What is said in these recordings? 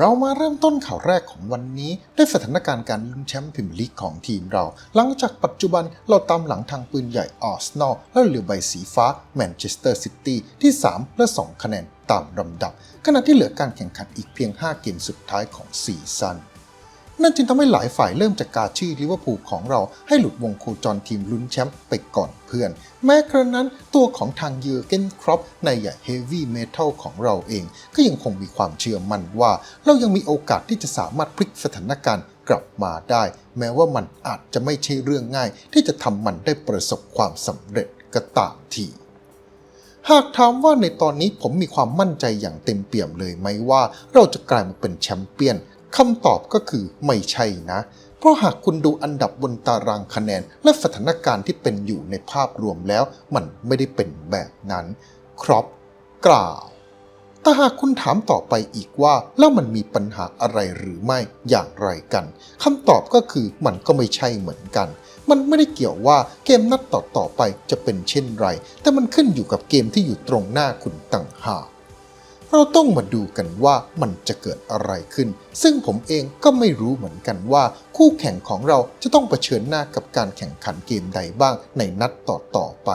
เรามาเริ่มต้นข่าวแรกของวันนี้ด้วยสถานการณ์การลุ้นแชมป์พรีเมียร์ลีกของทีมเรา หลังจากปัจจุบันเราตามหลังทางปืนใหญ่อาร์เซนอลและเรือใบสีฟ้าแมนเชสเตอร์ซิตี้ที่ 3 และ 2 คะแนนตามลำดับ ขณะที่เหลือการแข่งขันอีกเพียง 5 เกมสุดท้ายของซีซั่น นั่นจึงทำให้หลายฝ่ายเริ่มจากการชื่อลิเวอร์พูลของเราให้หลุดวงโคจรทีมลุ้นแชมป์ไปก่อนเพื่อน แม้กระนั้นตัวของทางเยอร์เกนครอปในใหญ่เฮฟวี่เมทัลของเราเอง ก็ยังคงมีความเชื่อมั่นว่า เรายังมีโอกาสที่จะสามารถพลิกสถานการณ์กลับมาได้ แม้ว่ามันอาจจะไม่ใช่เรื่องง่าย ที่จะทำมันได้ประสบความสำเร็จก็ตามทีหากถามว่าในตอนนี้ผมมีความมั่นใจอย่างเต็มเปี่ยมเลยไหมว่า เราจะกลายมาเป็นแชมป์เปี้ยน คำตอบก็คือไม่ใช่นะ เพราะหากคุณดูอันดับบนตารางคะแนน และสถานการณ์ที่เป็นอยู่ในภาพรวมแล้ว มันไม่ได้เป็นแบบนั้น ครอปกล่าวแต่หากคุณถามต่อไปอีกว่า แล้วมันมีปัญหาอะไรหรือไม่อย่างไรกันคำตอบก็คือมันก็ไม่ใช่เหมือนกัน มันไม่ได้เกี่ยวว่าเกมนัดต่อๆไปจะเป็นเช่นไร แต่มันขึ้นอยู่กับเกมที่อยู่ตรงหน้าคุณต่างหาก เราต้องมาดูกันว่ามันจะเกิดอะไรขึ้น ซึ่งผมเองก็ไม่รู้เหมือนกันว่า คู่แข่งของเราจะต้องเผชิญหน้ากับการแข่งขันเกมใดบ้างในนัดต่อ ๆ ไป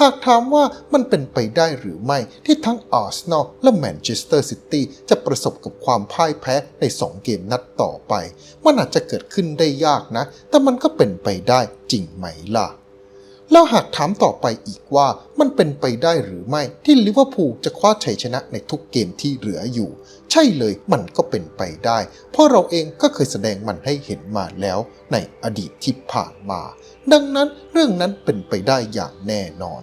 หากถามว่ามันเป็นไปได้หรือไม่ที่ทั้งอาร์เซนอลและแมนเชสเตอร์ซิตี้จะประสบกับความพ่ายแพ้ใน 2 เกมนัดต่อไป มันอาจจะเกิดขึ้นได้ยากนะ แต่มันก็เป็นไปได้จริงไหมล่ะ แล้วหากถามต่อไปอีกว่ามันเป็นไปได้หรือไม่ที่ลิเวอร์พูลจะคว้าชัยชนะในทุกเกมที่เหลืออยู่ ใช่เลยมันก็เป็นไปได้ เพราะเราเองก็เคยแสดงมันให้เห็นมาแล้วในอดีตที่ผ่านมา ดังนั้นเรื่องนั้นเป็นไปได้อย่างแน่นอน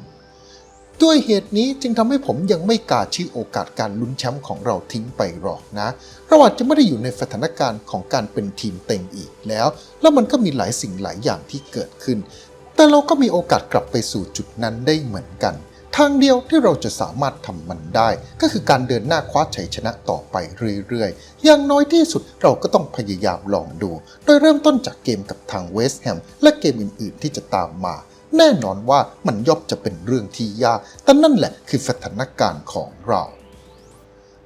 ด้วยเหตุนี้จึงทำให้ผมยังไม่กล้าชื่อโอกาสการลุ้นแชมป์ของเราทิ้งไปหรอกนะ เราอาจจะไม่ได้อยู่ในสถานการณ์ของการเป็นทีมเต็งอีกแล้ว แล้วมันก็มีหลายสิ่งหลายอย่างที่เกิดขึ้น แต่เราก็มีโอกาสกลับไปสู่จุดนั้นได้เหมือนกัน ทางเดียวที่เราจะสามารถทำมันได้ ก็คือการเดินหน้าคว้าชัยชนะต่อไปเรื่อยๆ อย่างน้อยที่สุดเราก็ต้องพยายามลองดู โดยเริ่มต้นจากเกมกับทางเวสต์แฮมและเกมอื่นๆ ที่จะตามมา แน่นอนว่ามันย่อมจะเป็นเรื่องที่ยาก แต่นั่นแหละคือสถานการณ์ของเรา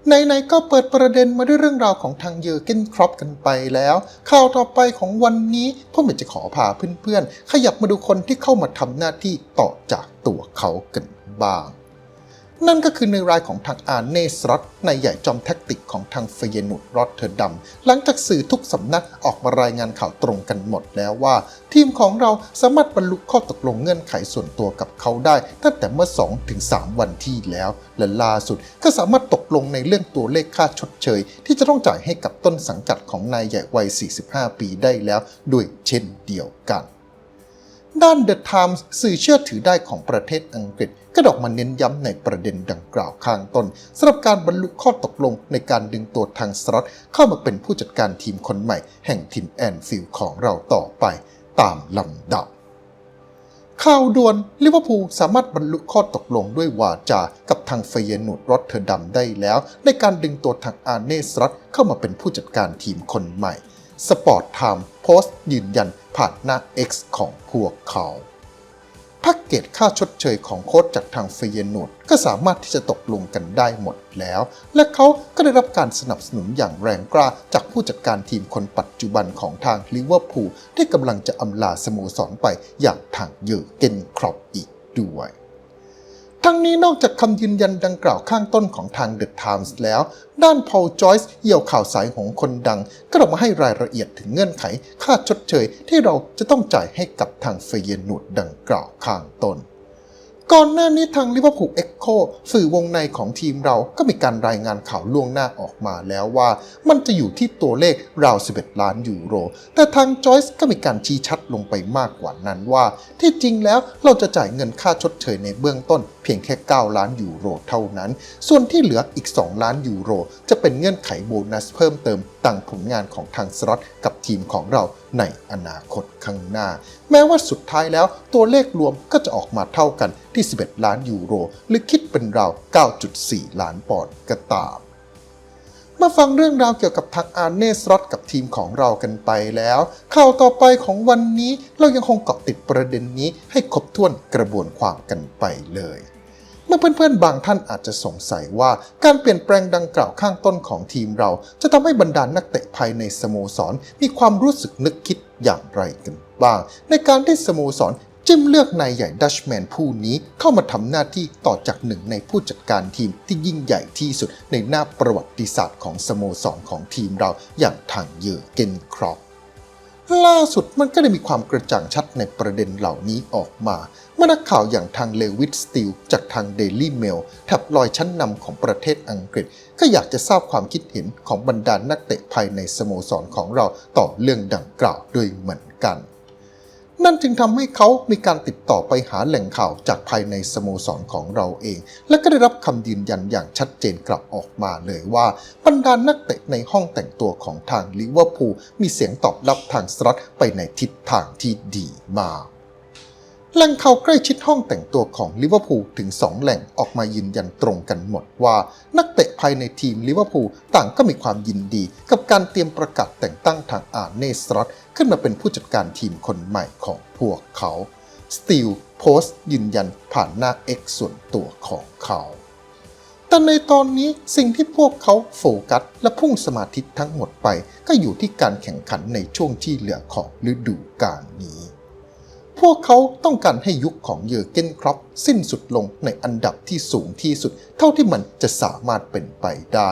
ไหนๆก็เปิดประเด็นมาด้วยเรื่องราวของทางเยอร์เกนครอปกันไปแล้ว ข่าวต่อไปของวันนี้พ่อยากจะขอพาเพื่อนๆ ขยับมาดูคนที่เข้ามาทำหน้าที่ต่อจากตัวเขากันบ้าง นั่นก็คือในรายของทางอาเนสรอตในใหญ่จอมแท็กติกของทางเฟเยนุดรอตเทอร์ดัม หลังจากสื่อทุกสำนักออกมารายงานข่าวตรงกันหมดแล้วว่า ทีมของเราสามารถบรรลุข้อตกลงเงื่อนไขส่วนตัวกับเขาได้ตั้งแต่เมื่อ 2-3 วันที่แล้ว และล่าสุดก็สามารถตกลงในเรื่องตัวเลขค่าชดเชย ที่จะต้องจ่ายให้กับต้นสังกัดของนายใหญ่วัย 45 ปีได้แล้วด้วยเช่นเดียวกัน ด้าน The Times สื่อเชื่อถือได้ของประเทศอังกฤษก็ดอกมาเน้นย้ำในประเด็นดังกล่าวข้างต้นสำหรับการบรรลุข้อตกลงในการดึงตัวทางสล็อตเข้ามาเป็นผู้จัดการทีมคนใหม่ แห่งทีมแอนฟิลด์ของเราต่อไปตามลำดับข่าวด่วนลิเวอร์พูลสามารถบรรลุข้อตกลงด้วยวาจา กับทางเฟเยนูดรอตเทอร์ดัมได้แล้ว ในการดึงตัวทางอาร์เนสรัตเข้ามาเป็นผู้จัดการทีมคนใหม่ สปอร์ตไทม์โพสต์ยืนยันผ่านหน้า X ของพวกเขาแพ็กเกจค่าชดเชยของโค้ชจากทางเฟเยนูดก็สามารถที่จะตกลงกันได้หมดแล้ว และเขาก็ได้รับการสนับสนุนอย่างแรงกล้าจากผู้จัดการทีมคนปัจจุบันของทางลิเวอร์พูลที่กำลังจะอำลาสโมสรไปอย่างทางเยอเกนครอปอีกด้วย ทั้งนี้นอกจากคำยืนยันดังกล่าวข้างต้นของทาง The Times แล้ว ด้านพอลจอยส์เหี่ยวข่าวสายของคนดัง ก็ออกมาให้รายละเอียดถึงเงื่อนไข ค่าชดเชยที่เราจะต้องจ่ายให้กับทางเฟเยนูดดังกล่าวข้างต้น ก่อนหน้านี้ทางลิเวอร์พูลเอ็กโคสื่อวงในของทีมเราก็มีการรายงานข่าวล่วงหน้าออกมาแล้วว่า มันจะอยู่ที่ตัวเลขราว 11 ล้านยูโร แต่ทางจอยส์ก็มีการชี้ชัดลงไปมากกว่านั้นว่า ที่จริงแล้วเราจะจ่ายเงินค่าชดเชยในเบื้องต้น เพียงแค่ 9 ล้านยูโรเท่านั้น ส่วนที่เหลืออีก 2 ล้านยูโร จะเป็นเงื่อนไขโบนัสเพิ่มเติม ต่างผลงานของทางสล็อตกับทีมของเราในอนาคตข้างหน้า แม้ว่าสุดท้ายแล้วตัวเลขรวมก็จะออกมาเท่ากันที่ 11 ล้านยูโร หรือคิดเป็นราว 9.4 ล้านปอนด์ก็ตามมาฟังเรื่องราวเกี่ยวกับทางอาร์เนสรอตกับทีมของเรากันไปแล้ว ข่าวต่อไปของวันนี้เรายังคงเกาะติดประเด็นนี้ให้ครบถ้วนกระบวนความกันไปเลย เมื่อเพื่อนๆ บางท่านอาจจะสงสัยว่าการเปลี่ยนแปลงดังกล่าวข้างต้นของทีมเรา จะทำให้บรรดานักเตะภายในสโมสร มีความรู้สึกนึกคิดอย่างไรกันบ้าง ในการที่สโมสรจิ้มเลือกนายใหญ่ดัชแมนผู้นี้เข้ามาทำหน้าที่ต่อจากหนึ่งในผู้จัดการทีมที่ยิ่งใหญ่ที่สุดในหน้าประวัติศาสตร์ของสโมสรของทีมเราอย่างทางเยอเกนครอป ล่าสุดมันก็ได้มีความกระจ่างชัดในประเด็นเหล่านี้ออกมา เมื่อนักข่าวอย่างทางเลวิสสติลจากทาง Daily Mail แท็บลอยชั้นนำของประเทศอังกฤษ ก็อยากจะทราบความคิดเห็นของบรรดานักเตะภายในสโมสรของเราต่อเรื่องดังกล่าวด้วยเหมือนกัน นั่นจึงทำให้เขามีการติดต่อไปหาแหล่งข่าวจากภายในสโมสรของเราเอง และก็ได้รับคำยืนยันอย่างชัดเจนกลับออกมาเลยว่าบรรดานักเตะในห้องแต่งตัวของทางลิเวอร์พูลมีเสียงตอบรับทางสลัดไปในทิศทางที่ดีมาก แหล่งข่าวใกล้ชิดห้องแต่งตัวของลิเวอร์พูลถึง 2 แหล่งออกมายืนยันตรงกันหมดว่า นักเตะภายในทีมลิเวอร์พูลต่างก็มีความยินดี กับการเตรียมประกาศแต่งตั้งทางอาเนสรอตขึ้นมาเป็นผู้จัดการทีมคนใหม่ของพวกเขาสตีลโพสต์ยืนยันผ่านหน้า X ส่วนตัวของเขา แต่ในตอนนี้สิ่งที่พวกเขาโฟกัสและพุ่งสมาธิทั้งหมดไป ก็อยู่ที่การแข่งขันในช่วงที่เหลือของฤดูกาลนี้ วกเขาต้องการให้ยุคของเยอร์เกนครอปสิ้นสุดลงในอันดับที่สูงที่สุด เท่าที่มันจะสามารถเป็นไปได้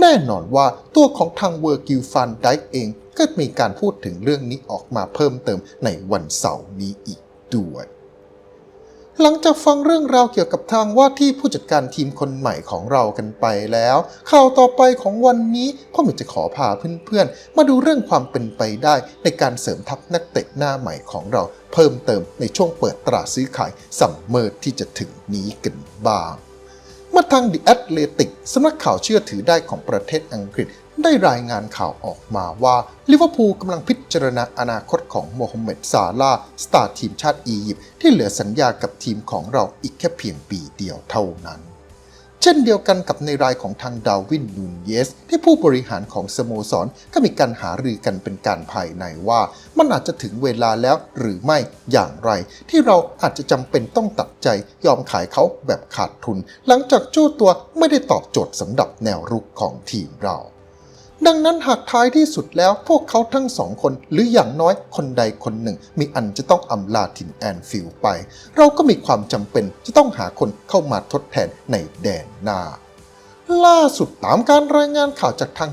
แน่นอนว่าตัวของทางเวอร์กิลฟันไดเองก็มีการพูดถึงเรื่องนี้ออกมาเพิ่มเติมในวันเสาร์นี้อีกด้วย หลังจากฟังเรื่องราวเกี่ยวกับทางว่าที่ผู้จัดการทีมคนใหม่ของเรากันไปแล้ว ข่าวต่อไปของวันนี้พ่อหมิจะขอพาเพื่อนๆ มาดูเรื่องความเป็นไปได้ในการเสริมทัพนักเตะหน้าใหม่ของเรา เพิ่มเติมในช่วงเปิดตราซื้อขายซัมเมอร์ที่จะถึงนี้กันบ้างเมื่อทาง The Athletic สำนักข่าวเชื่อถือได้ของประเทศอังกฤษ ได้รายงานข่าวออกมาว่าลิเวอร์พูลกำลังพิจารณาอนาคตของโมฮัมเหม็ดซาลาสตาร์ทีมชาติอียิปต์ที่เหลือสัญญากับทีมของเราอีกแค่เพียงปีเดียวเท่านั้น เช่นเดียวกันกับในรายของทางดาวินนูนเยส ที่ผู้บริหารของสโมสรก็มีการหารือกันเป็นการภายในว่า มันอาจจะถึงเวลาแล้วหรือไม่อย่างไร ที่เราอาจจะจำเป็นต้องตัดใจยอมขายเขาแบบขาดทุน หลังจากเจ้าตัวไม่ได้ตอบโจทย์สำหรับแนวรุกของทีมเรา ดังนั้นหากท้ายที่สุดแล้วพวกเขาทั้งสองคนหรืออย่างน้อยคนใดคนหนึ่ง มีอันจะต้องอำลาถิ่นแอนฟิลไป เราก็มีความจำเป็นจะต้องหาคนเข้ามาทดแทนในแดนหน้า ล่าสุดตามการรายงานข่าวจากทาง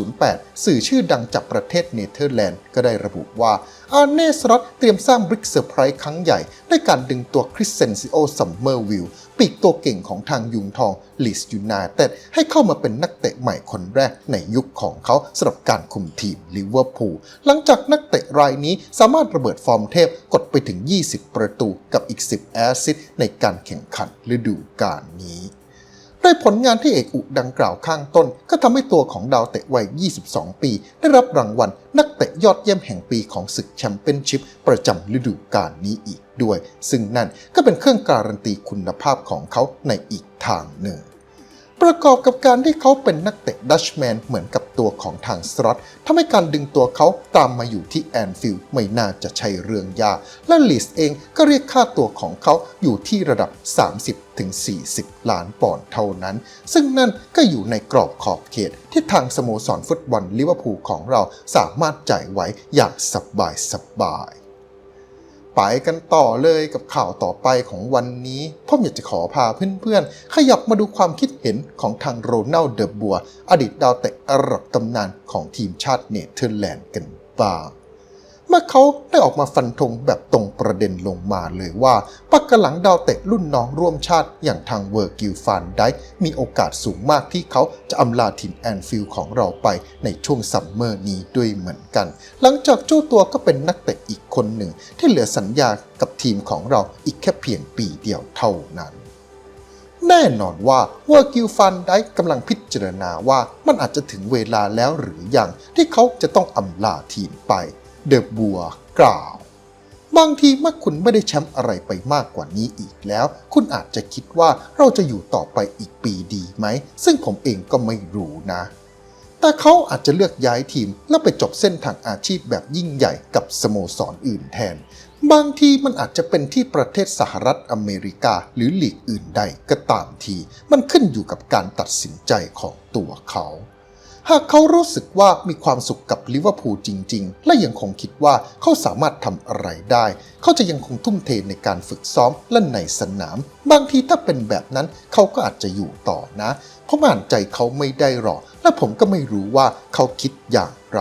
1908 สื่อชื่อดังจากประเทศเนเธอร์แลนด์ก็ได้ระบุว่า อาเนสรอตเตรียมสร้างบริกเซอร์ไพรส์ครั้งใหญ่ด้วยการดึงตัวคริสเซนซิโอซัมเมอร์วิล ปีกตัวเก่งของทางยุงทองลิสยูนาเต็ดให้เข้ามาเป็นนักเตะใหม่คนแรกในยุคของเขาสำหรับการคุมทีมลิเวอร์พูลหลังจากนักเตะรายนี้สามารถระเบิดฟอร์มเทพกดไปถึง 20 ประตูกับอีก 10 แอสซิสต์ในการแข่งขันฤดูกาลนี้ ด้วยผลงานที่เอกอุดังกล่าวข้างต้น ก็ทำให้ตัวของดาวเตะวัย 22 ปี ได้รับรางวัลนักเตะยอดเยี่ยมแห่งปีของศึกแชมเปี้ยนชิพประจำฤดูกาลนี้อีกด้วย ซึ่งนั่นก็เป็นเครื่องการันตีคุณภาพของเขาในอีกทางหนึ่ง ประกอบกับการที่เขาเป็นนักเตะดัชแมนเหมือนกับตัวของทางสล็อตทำให้การดึงตัวเขาตามมาอยู่ที่แอนฟิลด์ไม่น่าจะใช่เรื่องยาก และลิสเองก็เรียกค่าตัวของเขาอยู่ที่ระดับ 30-40 ล้านปอนด์เท่านั้น ซึ่งนั่นก็อยู่ในกรอบขอบเขต ที่ทางสโมสรฟุตบอลลิเวอร์พูลของเราสามารถจ่ายไว้อย่างสบายสบายๆ ไปกันต่อเลยกับข่าวต่อไปของวันนี้พ่ออยากจะขอพาเพื่อนๆ ขยับมาดูความคิดเห็นของทางโรนัลเดอบัว อดีตดาวเตะระดับตำนานของทีมชาติเนเธอร์แลนด์กันบ้าง เมื่อเขาได้ออกมาฟันธงแบบตรงประเด็นลงมาเลยว่า ปักกะหลังดาวเตะรุ่นน้องร่วมชาติอย่างทางเวอร์กิลฟานไดค์มีโอกาสสูงมากที่เขาจะอำลาทีมแอนฟิลด์ของเราไปในช่วงซัมเมอร์นี้ด้วยเหมือนกัน หลังจากเจ้าตัวก็เป็นนักเตะอีกคนหนึ่ง ที่เหลือสัญญากับทีมของเราอีกแค่เพียงปีเดียวเท่านั้นแน่นอนว่าเวอร์กิลฟันได้กำลังพิจารณาว่ามันอาจจะถึงเวลาแล้วหรือยังที่เขาจะต้องอำลาทีมไป เดอะบัวกล่าว บางทีเมื่อคุณไม่ได้แชมป์อะไรไปมากกว่านี้อีกแล้ว คุณอาจจะคิดว่าเราจะอยู่ต่อไปอีกปีดีไหม ซึ่งผมเองก็ไม่รู้นะ แต่เขาอาจจะเลือกย้ายทีมแล้วไปจบเส้นทางอาชีพแบบยิ่งใหญ่กับสโมสรอื่นแทน บางทีมันอาจจะเป็นที่ประเทศสหรัฐอเมริกาหรือหลีกอื่นใดก็ตามที มันขึ้นอยู่กับการตัดสินใจของตัวเขา หากเขารู้สึกว่ามีความสุขกับลิเวอร์พูลจริง ๆ และยังคงคิดว่าเขาสามารถทำอะไรได้ เขาจะยังคงทุ่มเทในการฝึกซ้อมและในสนาม บางทีถ้าเป็นแบบนั้นเขาก็อาจจะอยู่ต่อนะผมอ่านใจเขาไม่ได้หรอก และผมก็ไม่รู้ว่าเขาคิดอย่างไร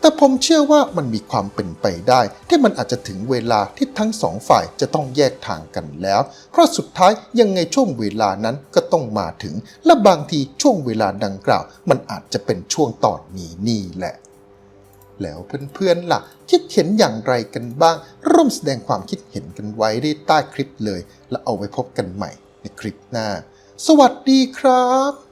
แต่ผมเชื่อว่ามันมีความเป็นไปได้ ที่มันอาจจะถึงเวลาที่ทั้งสองฝ่ายจะต้องแยกทางกันแล้ว เพราะสุดท้ายยังไงช่วงเวลานั้นก็ต้องมาถึง และบางทีช่วงเวลาดังกล่าว มันอาจจะเป็นช่วงตอนนี้นี่แหละ แล้วเพื่อนๆล่ะ คิดเห็นอย่างไรกันบ้าง ร่วมแสดงความคิดเห็นกันไว้ได้ใต้คลิปเลย แล้วเอาไว้พบกันใหม่ในคลิปหน้า สวัสดีครับ